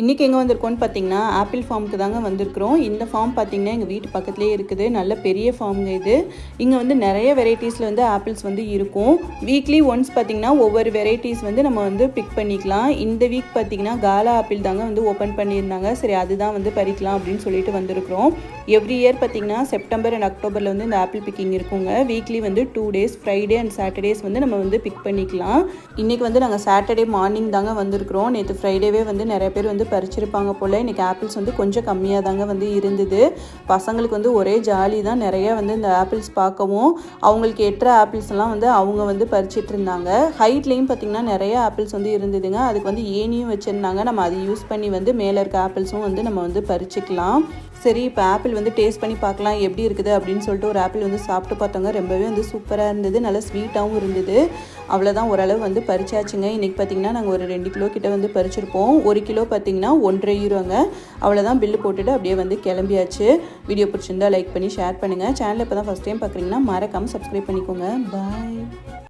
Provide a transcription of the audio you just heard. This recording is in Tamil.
இன்றைக்கி எங்கே வந்திருக்கோம்னு பார்த்தீங்கன்னா ஆப்பிள் ஃபார்முக்கு தாங்க வந்திருக்கிறோம். இந்த ஃபார்ம் பார்த்தீங்கன்னா எங்கள் வீட்டு பக்கத்துலேயே இருக்குது. நல்ல பெரிய ஃபார்முங்க இது. இங்கே வந்து நிறைய வெரைட்டிஸில் வந்து ஆப்பிள்ஸ் வந்து இருக்கும். வீக்லி ஒன்ஸ் பார்த்தீங்கன்னா ஒவ்வொரு வெரைட்டிஸ் வந்து நம்ம வந்து பிக் பண்ணிக்கலாம். இந்த வீக் பார்த்தீங்கன்னா காலா ஆப்பிள் தாங்க வந்து ஓப்பன் பண்ணியிருந்தாங்க. சரி அதுதான் வந்து பறிக்கலாம் அப்படின்னு சொல்லிட்டு வந்திருக்கிறோம். எவ்ரி இயர் பார்த்தீங்கன்னா செப்டம்பர் அண்ட் அக்டோபரில் வந்து இந்த ஆப்பிள் பிக்கிங் இருக்குங்க. வீக்லி வந்து two days Friday and Saturdays வந்து நம்ம வந்து பிக் பண்ணிக்கலாம். இன்றைக்கி வந்து நாங்கள் சாட்டர்டே மார்னிங் தாங்க வந்திருக்கிறோம். நேற்று ஃப்ரைடேவே வந்து நிறைய பேர் வந்து பறிச்சிருப்பாங்க போல். இன்றைக்கி ஆப்பிள்ஸ் வந்து கொஞ்சம் கம்மியாக தாங்க வந்து இருந்தது. பசங்களுக்கு வந்து ஒரே ஜாலி தான். நிறைய வந்து இந்த ஆப்பிள்ஸ் பார்க்கவும் அவங்களுக்கு எட்டுற ஆப்பிள்ஸ்லாம் வந்து அவங்க வந்து பறிச்சிட்டு இருந்தாங்க. ஹைட்லேயும் பார்த்திங்கன்னா நிறைய ஆப்பிள்ஸ் வந்து இருந்ததுங்க. அதுக்கு வந்து ஏனியும் வச்சுருந்தாங்க. நம்ம அதை யூஸ் பண்ணி வந்து மேலே இருக்க ஆப்பிள்ஸும் வந்து நம்ம வந்து பறிச்சிக்கலாம். சரி இப்போ ஆப்பிள் வந்து டேஸ்ட் பண்ணி பார்க்கலாம் எப்படி இருக்குது அப்படின்னு சொல்லிட்டு ஒரு ஆப்பிள் வந்து சாப்பிட்டு பார்த்தோங்க. ரொம்பவே வந்து சூப்பராக இருந்தது நல்லா ஸ்வீட்டாகவும் இருந்தது. அவ்வளோதான் ஓரளவு வந்து பறிச்சாச்சுங்க. இன்றைக்கி பார்த்திங்கன்னா நாங்கள் ஒரு ரெண்டு கிலோ கிட்ட வந்து பறிச்சிருப்போம். ஒரு கிலோ பார்த்திங்கன்னா ஒன்றரை ஈரோங்க. அவ்வளோதான் பில்லு போட்டுட்டு அப்படியே வந்து கிளம்பியாச்சு. வீடியோ பிடிச்சிருந்தா லைக் பண்ணி ஷேர் பண்ணுங்கள் சேனல் இப்போ தான் ஃபஸ்ட் டைம் பார்க்குறீங்கன்னா மறக்காமல் சப்ஸ்கிரைப் பண்ணிக்கோங்க. பாய்